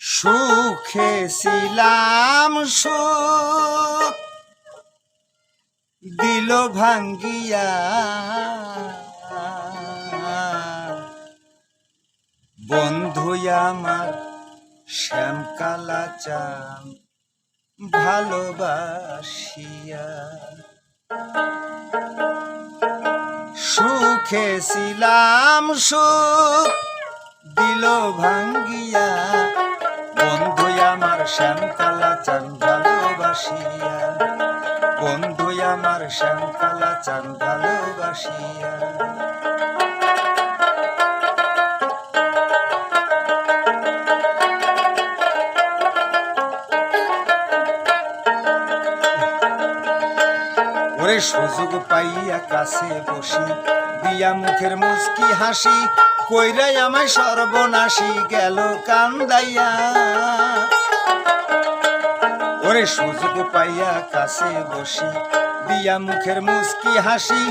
সুখে ছিলাম সুখ দিল ভাঙ্গিয়া। বন্ধু আমার শ্যামকালা চান ভালোবাসিয়া। সুখে ছিলাম সুখ, দিল ভাঙ্গিয়া বন্ধু আমার শ্যামকালা চান ভালোবাসিয়া বন্ধু আমার শ্যামকালা চান ভালোবাসিয়া সুযোগ পাইয়া কাছে বসি দিয়া মুখের মুচকি হাসি, কইরাই আমায় সর্বনাশী গেল কান্দাইয়া। ওরে সুযোগ পাইয়া কাছে বসি, দিয়া মুখের মুচকি হাসি,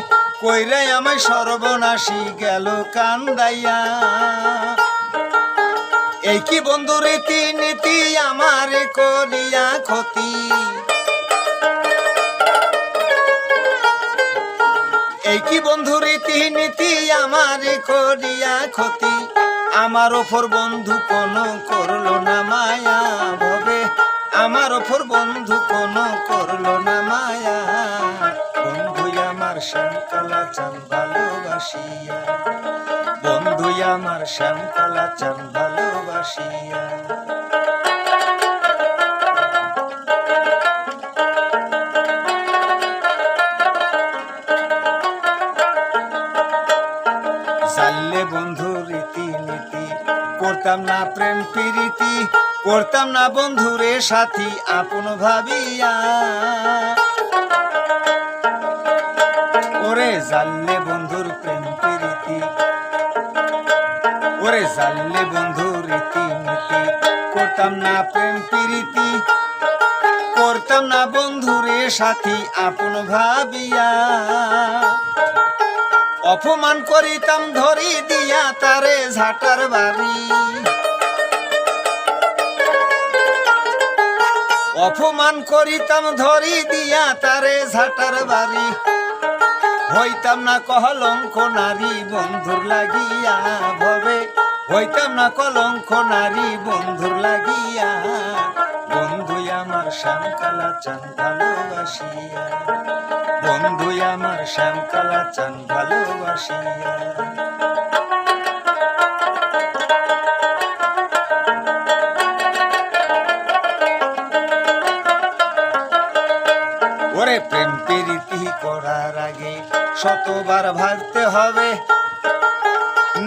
কইরাই আমায় সর্বনাশী গেল কান্দাইয়া। এই কি বন্ধু রীতি নীতি আমার করিয়া ক্ষতি? এই কি বন্ধু রীতি নীতি আমার করিয়া ক্ষতি? আমার ওপর বন্ধু কোন করল না মায়া ভবে। আমার ওপর বন্ধু কোন করল না মায়া। বন্ধু আমার শ্যামকালা চান ভালোবাসিয়া। বন্ধু আমার শ্যামকালা চান ভালোবাসিয়া। করতাম না প্রেম প্রীতি, করতাম না বন্ধুরে সাথী, আপন ভাবিয়া। ওরে জানলে বন্ধুর প্রেম প্রীতি, ওরে জানলে বন্ধু রীতি নীতি করতাম না প্রেম প্রীতি, করতাম না বন্ধুরে সাথী, আপন ভাবিয়া। অপমান করিতাম ধরি দিয়া ঝাটার বাড়ি। অপমান করিতাম, ধরি দিয়া তারে ঝাটার বাড়ি। হইতাম না কলঙ্ক নারী, বন্ধুর লাগিয়া ভবে। হইতাম না কলঙ্ক নারী, বন্ধুর লাগিয়া। বন্ধু আমার শ্যামকালা, চান ভালোবাসিয়া। বন্ধু আমার শ্যামকালা, চান ভালোবাসিয়া। শতবার ভাবতে হবে।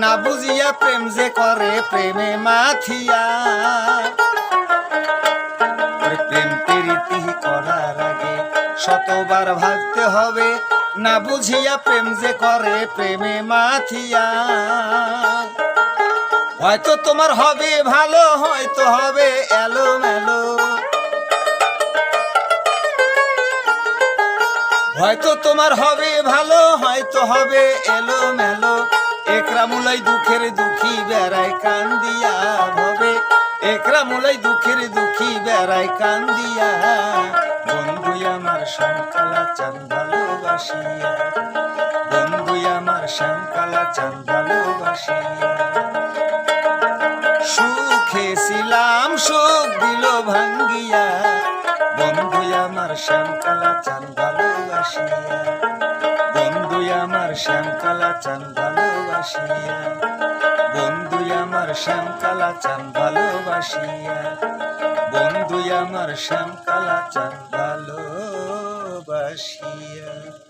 না বুঝিয়া প্রেম যে করে, প্রেমে মাথিয়া প্রেম প্রীতি করার আগে শতবার ভাবতে হবে। না বুঝিয়া প্রেম যে করে, প্রেমে মাথিয়া হয়তো তোমার হবে, ভালো হয়তো হবে এলো মেলো হয়তো তোমার হবে ভালো, হয়তো হবে এলো মেলো একরা একরামুলাই দুঃখের দুঃখী বেড়ায় কান্দিয়া হবে। একরামুলাই দুঃখের দুঃখী বেড়ায় কান্দিয়া। বন্ধু আমার শ্যামকালা চান ভালোবাসিয়া। বন্ধু আমার শ্যামকালা চান ভালোবাসিয়া। সুখে ছিলাম, সুখ দিল ভাঙ্গিয়া। বন্ধু আমার শ্যামকালা চান ভালোবাসিয়া বন্ধু আমার শ্যামকালা, চান ভালোবাসিয়া। বন্ধু আমার শ্যামকালা, চান ভালোবাসিয়া। বন্ধু আমার শ্যামকালা, চান ভালোবাসিয়া।